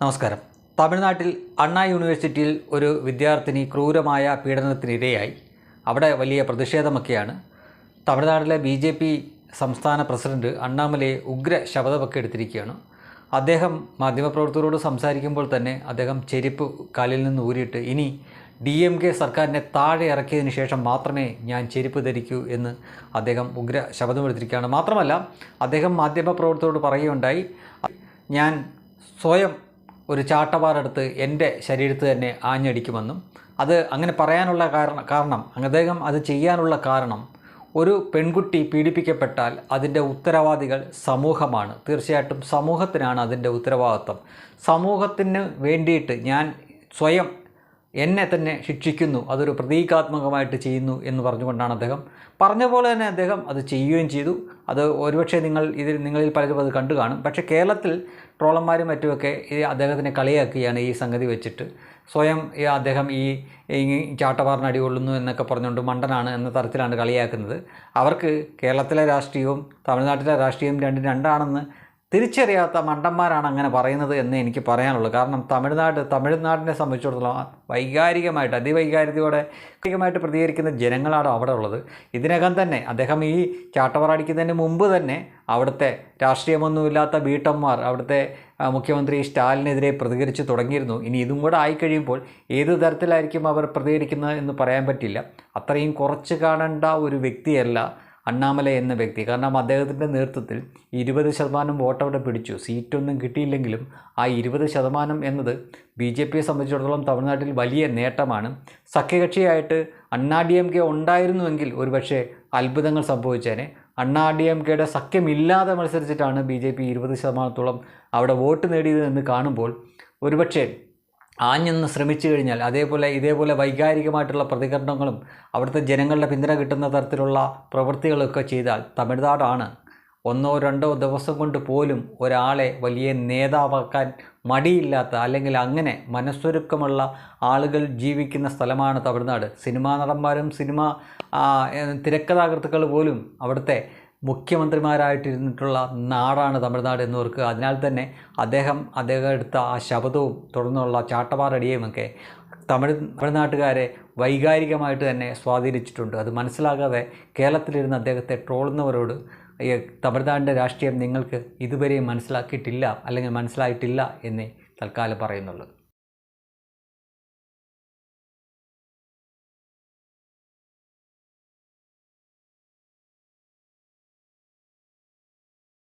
നമസ്കാരം. തമിഴ്നാട്ടിൽ അണ്ണാ യൂണിവേഴ്സിറ്റിയിൽ ഒരു വിദ്യാർത്ഥിനി ക്രൂരമായ പീഡനത്തിനിരയായി. അവിടെ വലിയ പ്രതിഷേധമൊക്കെയാണ്. തമിഴ്നാട്ടിലെ ബി ജെ പി സംസ്ഥാന പ്രസിഡന്റ് അണ്ണാമലയെ ഉഗ്ര ശപഥമൊക്കെ എടുത്തിരിക്കുകയാണ്. അദ്ദേഹം മാധ്യമപ്രവർത്തകരോട് സംസാരിക്കുമ്പോൾ തന്നെ അദ്ദേഹം ചെരുപ്പ് കാലിൽ നിന്ന് ഊരിയിട്ട് ഇനി ഡി എം കെ സർക്കാരിനെ താഴെ ഇറക്കിയതിന് ശേഷം മാത്രമേ ഞാൻ ചെരുപ്പ് ധരിക്കൂ എന്ന് അദ്ദേഹം ഉഗ്ര ശബ്ദമെടുത്തിരിക്കുകയാണ് മാത്രമല്ല അദ്ദേഹം മാധ്യമപ്രവർത്തകരോട് പറയുകയുണ്ടായി ഞാൻ സ്വയം ഒരു ചാട്ടവാറെടുത്ത് എന്റെ ശരീരത്ത് തന്നെ ആഞ്ഞടിക്കുമെന്നും അത് അങ്ങനെ പറയാനുള്ള കാരണം കാരണം അദ്ദേഹം അത് ചെയ്യാനുള്ള കാരണം ഒരു പെൺകുട്ടി പീഡിപ്പിക്കപ്പെട്ടാൽ അതിന്റെ ഉത്തരവാദികൾ സമൂഹമാണ്. തീർച്ചയായിട്ടും സമൂഹത്തിനാണ് അതിന്റെ ഉത്തരവാദിത്വം. സമൂഹത്തിന് വേണ്ടിയിട്ട് ഞാൻ സ്വയം എന്നെ തന്നെ ശിക്ഷിക്കുന്നു അതൊരു പ്രതീകാത്മകമായിട്ട് ചെയ്യുന്നു എന്ന് പറഞ്ഞുകൊണ്ടാണ് അദ്ദേഹം. പറഞ്ഞ പോലെ തന്നെ അദ്ദേഹം അത് ചെയ്യുകയും ചെയ്തു. അത് ഒരുപക്ഷെ നിങ്ങൾ ഇതിൽ നിങ്ങളിൽ പലരും അത് കണ്ടു കാണും. പക്ഷേ കേരളത്തിൽ ട്രോളന്മാരും മറ്റുമൊക്കെ അദ്ദേഹത്തിനെ കളിയാക്കുകയാണ് ഈ സംഗതി വെച്ചിട്ട്. സ്വയം അദ്ദേഹം ഈ ഈ ചാട്ടവാറിന് അടികൊള്ളുന്നു എന്നൊക്കെ പറഞ്ഞുകൊണ്ട് മണ്ടനാണ് എന്ന തരത്തിലാണ് കളിയാക്കുന്നത്. അവർക്ക് കേരളത്തിലെ രാഷ്ട്രീയവും തമിഴ്നാട്ടിലെ രാഷ്ട്രീയവും രണ്ടും രണ്ടാണെന്ന് തിരിച്ചറിയാത്ത മണ്ടന്മാരാണ് അങ്ങനെ പറയുന്നത് എന്ന് എനിക്ക് പറയാനുള്ളൂ. കാരണം തമിഴ്നാട് തമിഴ്നാടിനെ സംബന്ധിച്ചിടത്തോളം വൈകാരികമായിട്ട് അതിവൈകാരികതയോടെ വൈകാരികമായിട്ട് പ്രതികരിക്കുന്ന ജനങ്ങളാണ് അവിടെ ഉള്ളത്. ഇതിനകം തന്നെ അദ്ദേഹം ഈ ചാട്ടവറടിക്കുന്നതിന് മുമ്പ് തന്നെ അവിടുത്തെ രാഷ്ട്രീയമൊന്നുമില്ലാത്ത വീട്ടമ്മമാർ അവിടുത്തെ മുഖ്യമന്ത്രി സ്റ്റാലിനെതിരെ പ്രതികരിച്ച് തുടങ്ങിയിരുന്നു. ഇനി ഇതും കൂടെ ആയിക്കഴിയുമ്പോൾ ഏത് തരത്തിലായിരിക്കും അവർ പ്രതികരിക്കുന്നത് എന്ന് പറയാൻ പറ്റില്ല. അത്രയും കുറച്ച് കാണേണ്ട ഒരു വ്യക്തിയല്ല അണ്ണാമല എന്ന വ്യക്തി. കാരണം അദ്ദേഹത്തിന്റെ നേതൃത്വത്തിൽ ഇരുപത് ശതമാനം വോട്ട് അവിടെ പിടിച്ചു. സീറ്റൊന്നും കിട്ടിയില്ലെങ്കിലും ആ ഇരുപത് ശതമാനം എന്നത് ബി ജെ പിയെ സംബന്ധിച്ചിടത്തോളം തമിഴ്നാട്ടിൽ വലിയ നേട്ടമാണ്. സഖ്യകക്ഷിയായിട്ട് അണ്ണാ ഡി എം കെ ഉണ്ടായിരുന്നുവെങ്കിൽ ഒരുപക്ഷെ അത്ഭുതങ്ങൾ സംഭവിച്ചേനെ. അണ്ണാ ഡി എം കെയുടെ സഖ്യമില്ലാതെ മത്സരിച്ചിട്ടാണ് ബി ജെ പി ഇരുപത് ശതമാനത്തോളം അവിടെ വോട്ട് നേടിയത് എന്ന് കാണുമ്പോൾ ഒരുപക്ഷെ ആഞ്ഞൊന്ന് ശ്രമിച്ചു കഴിഞ്ഞാൽ അതേപോലെ ഇതേപോലെ വൈകാരികമായിട്ടുള്ള പ്രതികരണങ്ങളും അവിടുത്തെ ജനങ്ങളുടെ പിന്തുണ കിട്ടുന്ന തരത്തിലുള്ള പ്രവൃത്തികളൊക്കെ ചെയ്താൽ തമിഴ്നാടാണ് ഒന്നോ രണ്ടോ ദിവസം കൊണ്ട് പോലും ഒരാളെ വലിയ നേതാവാക്കാൻ മടിയില്ലാത്ത അല്ലെങ്കിൽ അങ്ങനെ മനസ്സൊരുക്കമുള്ള ആളുകൾ ജീവിക്കുന്ന സ്ഥലമാണ് തമിഴ്നാട്. സിനിമാ നടന്മാരും സിനിമ തിരക്കഥാകൃത്തുക്കൾ പോലും അവിടുത്തെ മുഖ്യമന്ത്രിമാരായിട്ടിരുന്നിട്ടുള്ള നാടാണ് തമിഴ്നാട് എന്ന് ഓർക്കുക അതിനാൽ തന്നെ അദ്ദേഹം അദ്ദേഹം എടുത്ത ആ ശബ്ദവും തുടർന്നുള്ള ചാട്ടവാറടിയുമൊക്കെ തമിഴ് തമിഴ്നാട്ടുകാരെ വൈകാരികമായിട്ട് തന്നെ സ്വാധീനിച്ചിട്ടുണ്ട്. അത് മനസ്സിലാകാതെ കേരളത്തിലിരുന്ന് അദ്ദേഹത്തെ ട്രോളുന്നവരോട് തമിഴ്നാടിന്റെ രാഷ്ട്രീയം നിങ്ങൾക്ക് ഇതുവരെയും മനസ്സിലാക്കിയിട്ടില്ല അല്ലെങ്കിൽ മനസ്സിലായിട്ടില്ല എന്നേ തൽക്കാലം പറയുന്നുള്ളൂ.